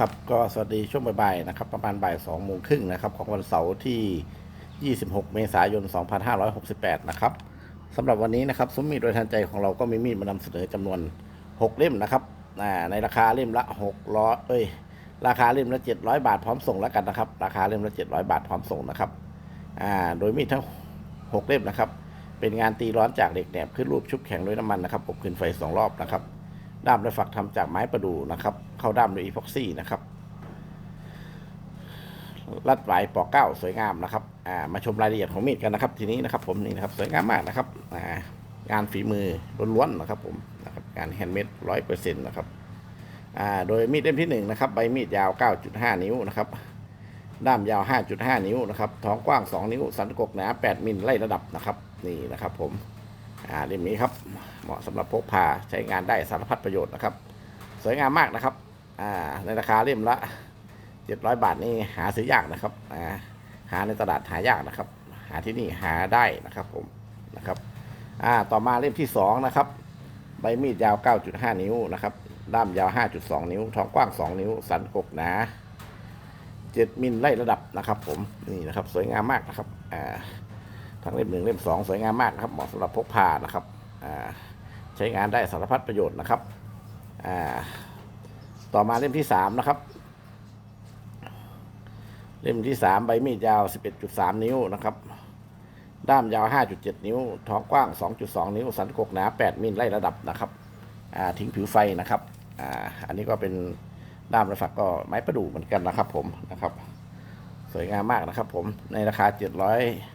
ครับก็สวัสดีช่วงบ่ายๆนะครับประมาณบ่ายสองโมงครึ่งนะครับของวันเสาร์ที่ 26 เมษายน 2568 นะครับสำหรับวันนี้นะครับซุ้มมีดโดยทันใจของเราก็มีมีดมานำเสนอจำนวน 6 เล่มนะครับในราคาเล่มละ600เอ้ยราคาเล่มละ 700 บาทพร้อมส่งแล้วกันนะครับ ราคาเล่มละ 700 บาทพร้อมส่งนะครับโดยมีดทั้ง 6 เล่มนะครับ เป็นงานตีร้อนจากเหล็กแหนบขึ้นรูปชุบแข็งด้วยน้ำมันนะครับอบขึ้นไฟสองรอบนะครับ ด้ามและฝักทำจากไม้ประดู่นะครับ เข้าด้ามด้วยอีพ็อกซี่นะครับ รัดไหวปอกเก้าสวยงามนะครับอ่ามาชมรายละเอียดของมีดกันนะครับ ทีนี้นะครับ ผมนี่นะครับสวยงามมากนะครับอ่างานฝีมือล้วนๆนะครับ ผมนะครับงานแฮนด์เมดร้อยเปอร์เซ็นต์นะครับอ่าโดยมีดเล่มที่หนึ่งนะครับใบมีดยาว 9.5 นิ้วนะครับด้ามยาว 5.5 นิ้วนะครับ ท้องกว้าง 2 นิ้ว สันกกหนา 8 มิลไล่ระดับนะครับ นี่นะครับผม อ่าเล่มนี้ครับ เหมาะสำหรับพกพาใช้งานได้สารพัดประโยชน์นะครับ สวยงามมากนะครับอ่าในราคาเล่มละ700บาทนี่หาซื้อยากนะครับอ่าหาในตลาดหายากนะครับ หาที่นี่หาได้นะครับผมนะครับอ่าต่อมาเล่มที่2นะครับใบมีดยาว 9.5 นิ้วนะครับด้ามยาว 5.2 นิ้วท้องกว้าง 2 นิ้ว สันกกหนา7มิลไล่ระดับนะครับ ผมนี่นะครับ สวยงามมากนะครับอ่า ทั้งเล่มหนึ่งเล่มสองสวยงามมากนะครับเหมาะสำหรับพกพานะครับใช้งานได้สารพัดประโยชน์นะครับต่อมาเล่มที่สามนะครับ เล่มที่สามใบมีดยาว 11.3 นิ้วนะครับด้ามยาว 5.7 นิ้ว ท้องกว้าง 2.2 นิ้ว สันกกหนา 8 มิลไล่ระดับนะครับทิ้งผิวไฟนะครับออันนี้ก็เป็นด้ามระฝักก็ไม้ประดู่เหมือนกันนะครับผมนะครับ สวยงามมากนะครับผมในราคา 700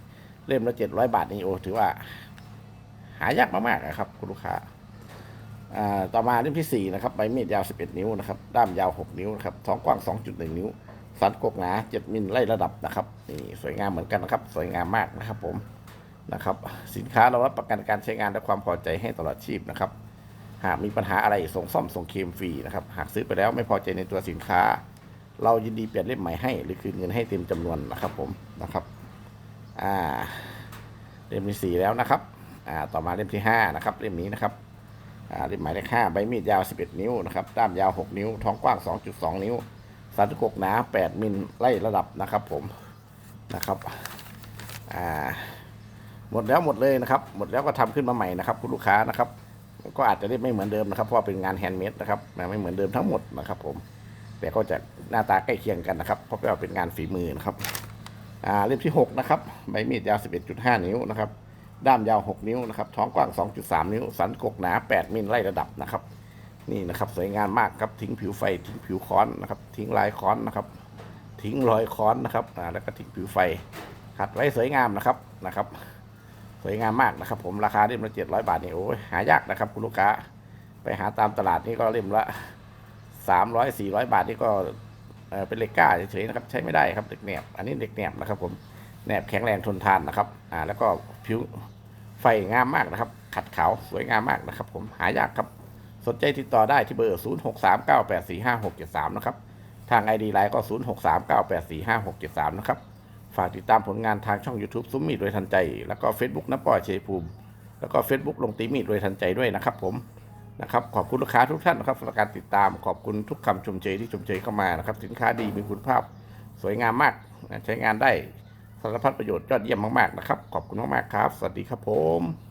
เล่มละ700บาทนี่โอ้ถือว่า หายากมากๆนะครับ คุณลูกค้าอ่าต่อมาเล่มที่4นะครับใบมีดยาว11นิ้วนะครับด้ามยาว6นิ้วนะครับท้องกว้าง2.1นิ้ว สันกกหนา7มิลไล่ระดับนะครับนี่สวยงามเหมือนกันนะครับ สวยงามมากนะครับ ผมนะครับ สินค้าเรารับประกันการใช้งานและความพอใจให้ตลอดชีพนะครับ หากมีปัญหาอะไรส่งซ่อมส่งเคมฟรีนะครับ หากซื้อไปแล้วไม่พอใจในตัวสินค้า เรายินดีเปลี่ยนเล่มใหม่ให้ หรือคืนเงินให้เต็มจำนวนนะครับ ผมนะครับ อ่าเล่มที่สี่แล้วนะครับอ่าต่อมาเล่มที่ห้านะครับเล่มนี้นะครับอ่าเล่มหมายเลขห้าใบมีดยาวสิบเอ็ดนิ้วนะครับด้ามยาวหกนิ้วท้องกว้างสองจุดสองนิ้วสันกกหนาแปดมิลไล่ระดับนะครับ ผมนะครับอ่าหมดแล้วหมดเลยนะครับ หมดแล้วก็ทำขึ้นมาใหม่นะครับ คุณลูกค้านะครับ ก็อาจจะได้ไม่เหมือนเดิมนะครับ เพราะเป็นงานแฮนด์เมดนะครับไม่เหมือนเดิมทั้งหมดนะครับ ผมแต่ก็จะหน้าตาใกล้เคียงกันนะครับ เพราะว่าเป็นงานฝีมือนะครับ อ่าเล่มที่ 6 นะครับ ใบมีดยาว 11.5 นิ้วนะครับ ด้ามยาว 6 นิ้วนะครับ ท้องกว้าง 2.3 นิ้ว สันกกหนา 8 มิลไล่ระดับนะครับ นี่นะครับสวยงามมากครับ ทิ้งผิวไฟ ทิ้งผิวค้อนนะครับ ทิ้งลายค้อนนะครับ ทิ้งรอยค้อนนะครับ อ่า แล้วก็ทิ้งผิวไฟขัดไว้สวยงามนะครับ นะครับ สวยงามมากนะครับ ผมราคาเล่มละ700 บาทนี่โอ้ยหายากนะครับ คุณลูกค้า ไปหาตามตลาดนี่ก็เล่มละ 300 400 บาทนี่ก็ เออเป็นเหล็กกล้าเฉยๆนะครับใช้ไม่ได้ครับเหล็กแหนบอันนี้เหล็กแหนบนะครับผมแหนบแข็งแรงทนทานนะครับอ่าแล้วก็ผิวไฟงามมากนะครับ ขัดขาวสวยงามมากนะครับ ผมหายากครับสนใจติดต่อได้ที่เบอร์ 0 6 3 9 8 4 5 6 7 3 นะครับ ทาง ID ไลน์ก็ 0 6 3 9 8 4 5 6 7 3 นะครับ ฝากติดตามผลงานทางช่อง YouTube ซุ้มมีดโดยทันใจ แล้วก็ Facebook น้ำปอยเชยภูมิ แล้วก็ Facebook ลงตีมีดโดยทันใจด้วยนะครับผม นะครับขอบคุณลูกค้าทุกท่านนะครับสำหรับการติดตามขอบคุณทุกคำชมเชยที่ชมเชยเข้ามานะครับ สินค้าดีมีคุณภาพสวยงามมากใช้งานได้สารพัดประโยชน์ยอดเยี่ยมมากๆนะครับ ขอบคุณมากๆครับ สวัสดีครับผม